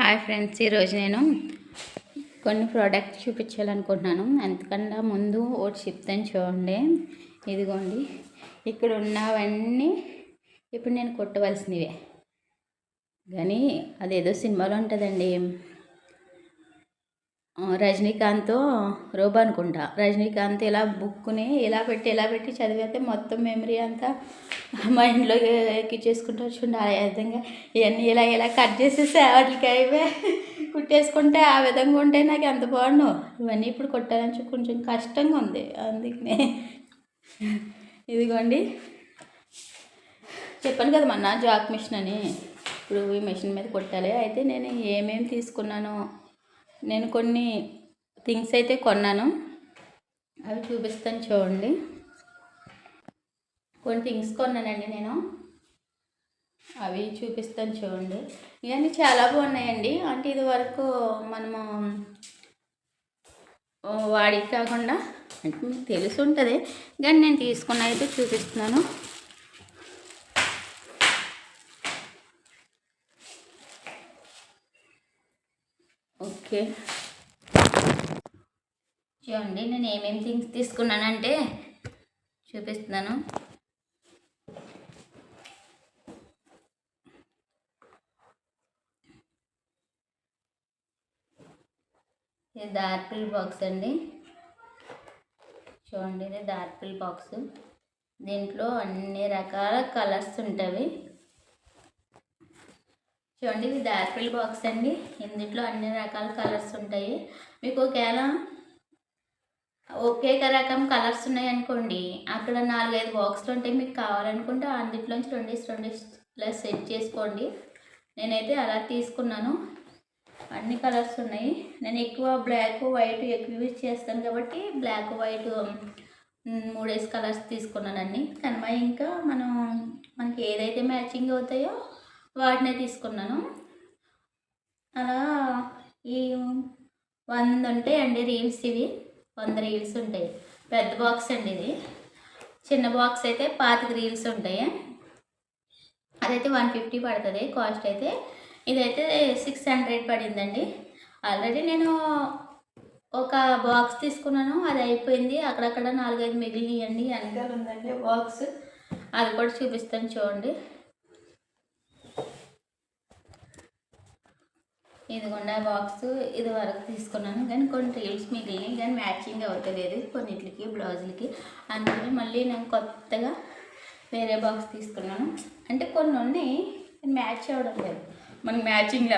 Hi friends ఈరోజు నేను కొన్ని ప్రోడక్ట్స్ చూపించాలనుకుంటున్నాను. అంతకన్నా ముందు ఒకటి చెప్తాను చూడండి. ఇదిగోండి ఇక్కడ ఉన్నవన్నీ ఇప్పుడు నేను కొట్టవలసినవే. కానీ అదేదో సినిమాలో ఉంటుందండి. రజనీకాంత్ రోబో అనుకుంటా రజనీకాంత్ ఇలా బుక్ని ఇలా పెట్టి ఇలా పెట్టి చదివితే మొత్తం మెమరీ అంతా మైండ్లో ఎక్కించేసుకుంటూ చూడండి ఆ విధంగా ఇవన్నీ ఇలా ఇలా కట్ చేసేసి వాటికి అయిపోయి కుట్టేసుకుంటే ఆ విధంగా ఉంటే నాకు ఎంత బాగుండు. ఇవన్నీ ఇప్పుడు కొట్టాలని కొంచెం కష్టంగా ఉంది. అందుకనే ఇదిగోండి. చెప్పాను కదా మొన్న జాక్ మిషన్ అని. ఇప్పుడు ఈ మిషన్ మీద కొట్టాలి. అయితే నేను ఏమేమి తీసుకున్నానో నేను కొన్ని థింగ్స్ అయితే కొన్నాను. అవి చూపిస్తాను చూడండి. కొన్ని థింగ్స్ కొన్నానండి నేను. అవి చూపిస్తాను చూడండి. ఇవన్నీ చాలా బాగున్నాయండి. అంటే ఇది వరకు మనము వాడికి కాకుండా అంటే మీకు తెలిసి ఉంటుంది. కానీ నేను తీసుకున్న అయితే చూపిస్తున్నాను. ఓకే. చూడండి నేను ఏమేమి థింగ్స్ తీసుకున్నానంటే చూపిస్తున్నాను. ఇది దార్పిల్ బాక్స్ అండి. చూడండి ఇది దార్పిల్ బాక్స్. దీంట్లో అన్ని రకాల కలర్స్ ఉంటాయి. చూడండి ఇది యాపిల్ బాక్స్ అండి. ఇందులో అన్ని రకాల కలర్స్ ఉంటాయి. మీకు ఒకవేళ ఒకే రకం కలర్స్ ఉన్నాయనుకోండి అక్కడ నాలుగైదు బాక్స్లు ఉంటాయి. మీకు కావాలనుకుంటే అందులోంచి రెండు రెండు ఇలా సెట్ చేసుకోండి. నేనైతే అలా తీసుకున్నాను. అన్ని కలర్స్ ఉన్నాయి. నేను ఎక్కువ బ్లాక్ వైట్ ఎక్కువ యూజ్ చేస్తాను కాబట్టి బ్లాక్ వైట్ మూడేసి కలర్స్ తీసుకున్నానండి కనుమ ఇంకా మనం మనకి ఏదైతే మ్యాచింగ్ అవుతాయో వాటినే తీసుకున్నాను. అలా ఈ వంద ఉంటాయండి రీల్స్ ఇవి. వంద రీల్స్ ఉంటాయి. పెద్ద బాక్స్ అండి ఇది. చిన్న బాక్స్ అయితే పాతిక రీల్స్ ఉంటాయి. అదైతే వన్ ఫిఫ్టీ పడుతుంది కాస్ట్ అయితే. ఇదైతే సిక్స్ హండ్రెడ్ పడిందండి. ఆల్రెడీ నేను ఒక బాక్స్ తీసుకున్నాను. అది అయిపోయింది. అక్కడక్కడ నాలుగైదు మిగిలినాయండి. వెనకాల ఉందండి బాక్స్. అది కూడా చూపిస్తాను చూడండి. ఇదిగోండి ఆ బాక్స్ ఇది వరకు తీసుకున్నాను. కానీ కొన్ని రీల్స్ మిగిలినాయి కానీ మ్యాచింగ్ అవ్వట్లేదు కొన్నిటికి బ్లౌజులకి. అందుకని మళ్ళీ నేను కొత్తగా వేరే బాక్స్ తీసుకున్నాను. అంటే కొన్ని ఉన్నాయి మ్యాచ్ అవ్వడం లేదు. మనకి మ్యాచింగ్